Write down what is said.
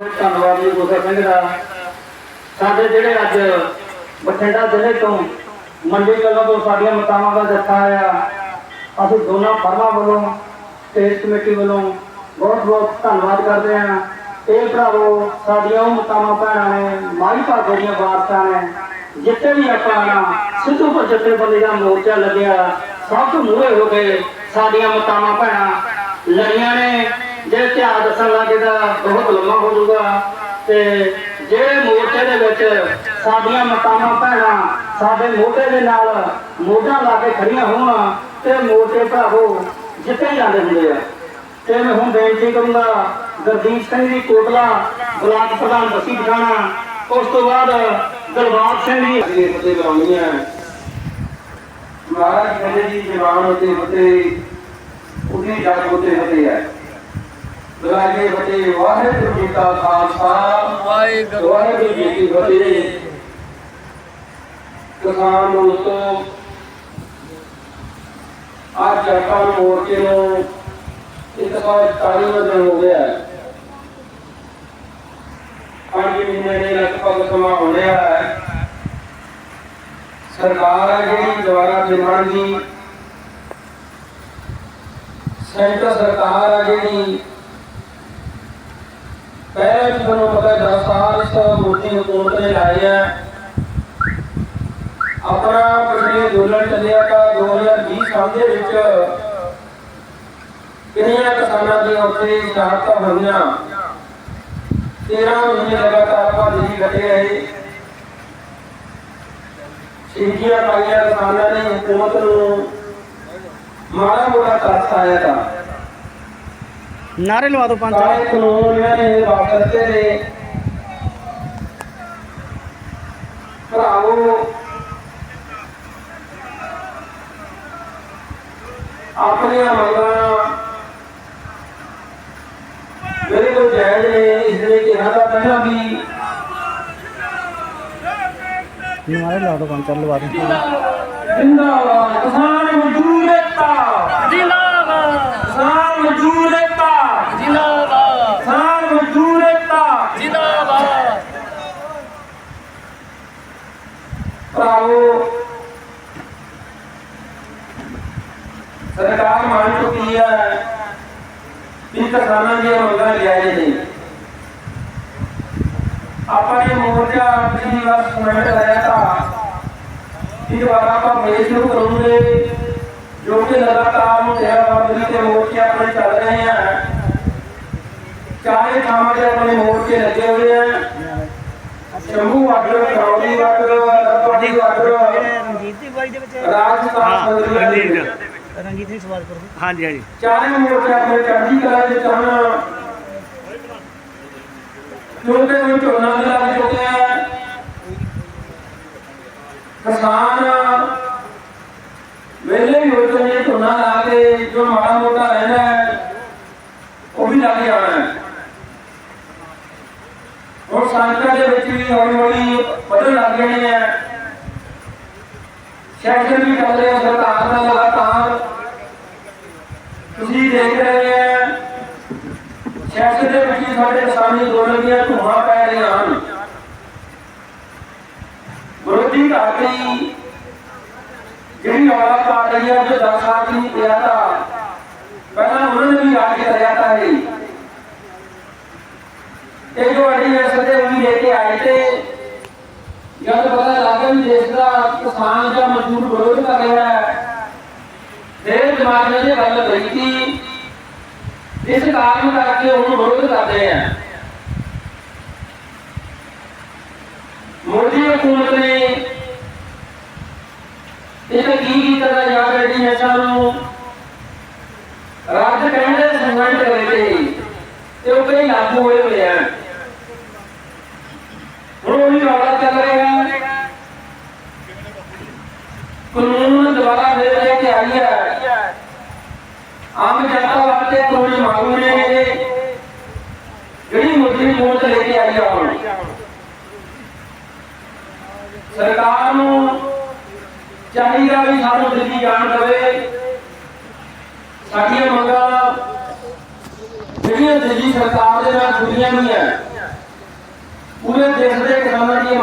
ਧੰਨਵਾਦ ਜੀ ਗੋਸਾ ਸਿੰਘ ਦਾ। ਸਾਡੇ ਜਿਹੜੇ ਅੱਜ ਬਠਿੰਡਾ ਜ਼ਿਲ੍ਹੇ ਤੋਂ ਮੰਡੀ ਕਲਾਂ ਤੋਂ ਸਾਡੀਆਂ ਮਤਾਵਾਂ ਦਾ ਜੱਥਾ ਆਇਆ, ਅਸੀਂ ਦੋਨਾਂ ਫਰਮਾਂ ਵੱਲੋਂ ਸਟੇਟ ਕਮੇਟੀ ਵੱਲੋਂ ਬਹੁਤ ਬਹੁਤ ਧੰਨਵਾਦ ਕਰਦੇ ਹਾਂ। ਇਹ ਭਰਾਵੋ, ਸਾਡੀਆਂ ਉਹ ਮਤਾਵਾਂ ਭੈਣਾਂ ਨੇ, ਮਾਈ ਭਾਗੋ ਦੀਆਂ ਵਾਰਤਾਂ ਨੇ, ਜਿੱਥੇ ਵੀ ਆਪਾਂ ਨਾ ਸਿੱਧੂ ਪਰ ਜਥੇਬੰਦੀ ਦਾ ਮੋਰਚਾ ਲੱਗਿਆ, ਸਭ ਤੋਂ ਮੂਹਰੇ ਹੋ ਕੇ ਸਾਡੀਆਂ ਮਤਾਵਾਂ ਭੈਣਾਂ ਲੜੀਆਂ ਨੇ। ਜੇ ਇਤਿਹਾਸ ਦੱਸਣ ਲੱਗੇ ਤਾਂ ਬਹੁਤ ਲੰਮਾ ਹੋ ਜਾਊਗਾ। ਤੇ ਜਿਹੜੇ ਮੋਰਚੇ ਦੇ ਵਿੱਚ ਸਾਡੀਆਂ ਮਤਾਵਾਂ, ਭੈਣਾਂ ਸਾਡੇ ਮੋਢੇ ਦੇ ਨਾਲ ਮੋਢਾ ਲਾ ਕੇ ਖੜੀਆਂ ਹੋਣ, ਤੇ ਮੋਰਚੇ ਭਰਾਵੋ ਜਿੱਤੇ ਜਾਂਦੇ ਹੁੰਦੇ ਆ। ਤੇ ਮੈਂ ਹੁਣ ਬੇਨਤੀ ਕਰੂੰਗਾ, ਗੁਰਦੀਪ ਸਿੰਘ ਜੀ, ਕੋਟਲਾ, ਬਲਾਕ ਪ੍ਰਧਾਨ ਬਸੀ ਪਠਾਣਾ, ਉਸ ਤੋਂ ਬਾਅਦ ਦਲਬਾਗ ਸਿੰਘ ਜੀ। ਦੇ ਫਤਿਹ ਬੁਲਾਉਣੀਆਂ ਮਹਾਰਾਜ ਕਹਿੰਦੇ ਜੀ, ਜਵਾਨ ਉਤੇ ਫਤਿਹ ਉਹਦੀ ਜੱਗ ਉਤੇ ਫਤਿਹ ਹੈ। ਬੁਲਾਏ ਫਤਿਹ ਵਾਹਿਗੁਰੂ ਜੀ ਕਾ ਖਾਲਸਾ। ਵਾਹਿਗੁਰੂ ਜੀ ਕੀ ਫਤਿਹ। ਕਿਸਾਨ ਦੋਸਤੋ ਅੱਜ ਆਪਾਂ ਨੂੰ ਮੋਰਚੇ ਨੂੰ ਇੱਕ ਸੌ ਚਾਲੀ ਦਿਨ ਹੋ। ਗਿਆ ਪੰਜ ਮਹੀਨੇ ਦੇ ਲਗਭਗ ਸਮਾਂ ਹੋ ਰਿਹਾ ਹੈ। ਸਰਕਾਰ ਹੈ ਜਿਹੜੀ ਦੁਆਰਾ ਨਿਰਮਾਣ ਦੀ ਸੈਂਟਰ ਸਰਕਾਰ ਹੈ ਜਿਹੜੀ ਪਹਿਲੇ ਵੀ ਤੁਹਾਨੂੰ ਪਤਾ ਹੈ 10 ਸਾਲ ਹਕੂਮਤ ਨੇ ਲਾਏ ਹੈ। ਆਪਣਾ ਪਿਛਲੇ ਅੰਦੋਲਨ ਚੱਲਿਆ ਤਾਂ 2020 ਸਾਲ ਦੇ ਵਿੱਚ ਕਿੰਨੀਆਂ ਕਿਸਾਨਾਂ ਦੀਆਂ ਉੱਥੇ ਸ਼ਹਾਦਤਾਂ ਹੋਈਆਂ। 13 ਮਹੀਨੇ ਲਗਾਤਾਰ ਆਪਾਂ ਦਿੱਲੀ ਕੱਟੇ ਰਹੇ। ਸ਼ਹੀਦੀਆਂ ਪਾਈਆਂ ਕਿਸਾਨਾਂ ਨੇ, ਹਕੂਮਤ ਨੂੰ ਮਾੜਾ ਮੋਟਾ ਤਰਸ ਆਇਆ ਤਾਂ। ਨਾਰੇ ਲਵਾ ਦਿਓ ਪੰਜ ਕਾਨੂੰਨ ਇਹਨਾਂ ਨੇ ਵਾਪਸ ਨੇ ਭਰਾਵੋ ਆਪਣੀਆਂ ਮੰਗਾਂ ਮੇਰੇ ਕੋਲ ਜਾਇਜ਼ ਨੇ ਇਸ ਲਈ ਕਿਹਾ ਤਾਂ ਪਹਿਲਾਂ ਵੀ ਨਾਰੇ ਲਵਾ ਦਿਓ ਪੰਜ ਲਵਾ ਦਿਓ। ਜਿੰਦਾਬਾਦ ਕਿਸਾਨ ਮਜ਼ਦੂਰ ਏਕਤਾ ਜਿੰਦਾਬਾਦ ਕਿਸਾਨ ਮਜ਼ਦੂਰ ਏਕਤਾ ਜਿੰਦਾਬਾਦ ਕਿਸਾਨ ਮਜ਼ਦੂਰ ਏਕਤਾ ਜਿੰਦਾਬਾਦ ਭਰਾਵੋ ਸਰਕਾਰ ਮੰਨ ਚੁੱਕੀ ਹੈ ਕਿ ਕਿਸਾਨਾਂ ਦੀਆਂ ਮੰਗਾਂ ਜਾਇਜ਼ ਨੇ ਆਪਾਂ ਨੇ ਮੋਰਚਾ ਪਿਛਲੀ ਵਾਰ ਸੁਣਨ ਕਰਾਇਆ ਤਾਂ ਇਸ ਵਾਰ ਆਪਾਂ ਫੇਰ ਸ਼ੁਰੂ ਕਰੂਗੇ। ਜੋ ਕਿ ਲਗਾਤਾਰ ਬਰਦਰੀ ਤੇ ਮੋਰਚੇ ਆਪਣੇ ਚੱਲ ਰਹੇ ਆ। ਚਾਰੇ ਥਾਵਾਂ ਤੇ ਆਪਣੇ ਮੋਰਚੇ ਲੱਗੇ ਹੋਏ ਆ। Shambhu border Karauli border Ratwari border Ranjit ਦੀ ਬਾਈ ਦੇ ਵਿੱਚ ਰਾਜਸਥਾਨ ਰਣਜੀਤ ਦੀ ਸਵਾਲ ਕਰੋ। ਹਾਂਜੀ ਹਾਂਜੀ। ਚਾਰੇ ਮੋਰਚੇ ਆਪਣੇ ਚੜ੍ਹਦੀ ਕਲਾ ਵਿੱਚ ਹਨ ਕਿਉਂਕਿ ਕੋਈ ਝੋਨਾ ਵੀ ਲੱਗ ਚੁੱਕਿਆ ਹੈ। ਕਿਸਾਨ ਵੇਲੇ ਹੀ ਹੋ ਚੁੱਕੇ ਝੋਨਾ ਲਾ ਕੇ ਜੋ ਮਾੜਾ ਮੋਟਾ ਰਹਿੰਦਾ ਹੈ ਉਹ ਵੀ ਲੱਗ ਜਾਣਾ ਹੈ। ਹੁਣ ਦੇ ਵਿੱਚ ਵੀ ਹੌਲੀ ਹੌਲੀ ਵਧਣ ਲੱਗ ਜਾਣੇ ਆ। ਸੈਕਸ਼ਨ ਵੀ ਚੱਲ ਰਿਹਾ ਸਰਕਾਰ ਦਾ ਲਗਾਤਾਰ ਤੁਸੀਂ ਦੇਖ ਰਹੇ ਆ ਸੈਕਸ਼ਨ ਦੇ ਵਿੱਚ ਹੀ ਸਾਡੇ ਕਿਸਾਨੀ ਅੰਦੋਲਨ ਦੀਆਂ ਧੂਆਂ ਪੈ ਰਹੀਆਂ ਹਨ ਵਿਰੋਧੀ ਧਾਰਨੀ ਜਿਹੜੀ ਔਲਾਦ ਆ ਰਹੀ ਹੈ ਜੋ 10 ਸਾਲ ਦੀ ਨਹੀਂ ਪਿਆ ਤਾਂ ਪਹਿਲਾਂ ਉਹਨਾਂ ਨੇ ਵੀ ਰਾਜ ਕਰਿਆ ਤਾਂ ਹੈ। ਇਹ ਜੋ ਅੜੀ ਅਸਦੇ ਵੀ ਲੈ ਕੇ ਆਏ ਤੇ ਜਦ ਪਤਾ ਲੱਗਾ ਵੀ ਦੇਸ਼ ਦਾ ਕਿਸਾਨ ਜਾਂ ਮਜ਼ਦੂਰ ਵਿਰੋਧ ਕਰ ਰਿਹਾ ਹੈ, ਫਿਰ ਦਿਮਾਗ ਨੇ ਇਹ ਗੱਲ ਕਹੀ ਕਿ ਇਸ ਕਾਰਨ ਕਰਕੇ ਉਹਨੂੰ ਵਿਰੋਧ ਕਰਦੇ ਆ। ਮੋਦੀ ਹਕੂਮਤ ਨੇ ਇਹ ਤਾਂ ਕੀ ਕੀਤਾ ਰਾਜ ਕਹਿੰਦੇ ਸੰਗਠਨ ਕਰੇ ਤੇ ਤੇ ਉਹ ਕਈ ਲਾਗੂ ਹੋਏ ਹੋਏ ਆ। ਹੁਣ ਉਹੀ ਰੌਲਾ ਚੱਲ ਰਿਹਾ ਕਾਨੂੰਨ ਦੁਬਾਰਾ ਫੇਰ ਲੈ ਕੇ ਆਈ ਹੈ। ਆਮ ਜਨਤਾ ਵਾਸਤੇ ਕਾਨੂੰਨ ਮਾਗੂ ਨੇ ਜਿਹੜੀ ਮੁੱਢਲੀ ਮੋਹਰ ਲੈ ਕੇ ਆਈ ਆ ਹੁਣ। ਸਰਕਾਰ ਨੂੰ ਚਾਹੀਦਾ ਵੀ ਸਾਨੂੰ ਦਿੱਲੀ ਜਾਣ ਦੇਵੇ। ਸਾਡੀਆਂ ਮੰਗਾਂ ਜਿਹੜੀਆਂ ਦਿੱਲੀ ਸਰਕਾਰ ਦੇ ਨਾਲ ਜੁੜੀਆਂ ਨਹੀਂ ਹੈ ਪੂਰੇ ਦੇਸ਼ ਦੇ ਕਿਸਾਨਾਂ ਦੀਆਂ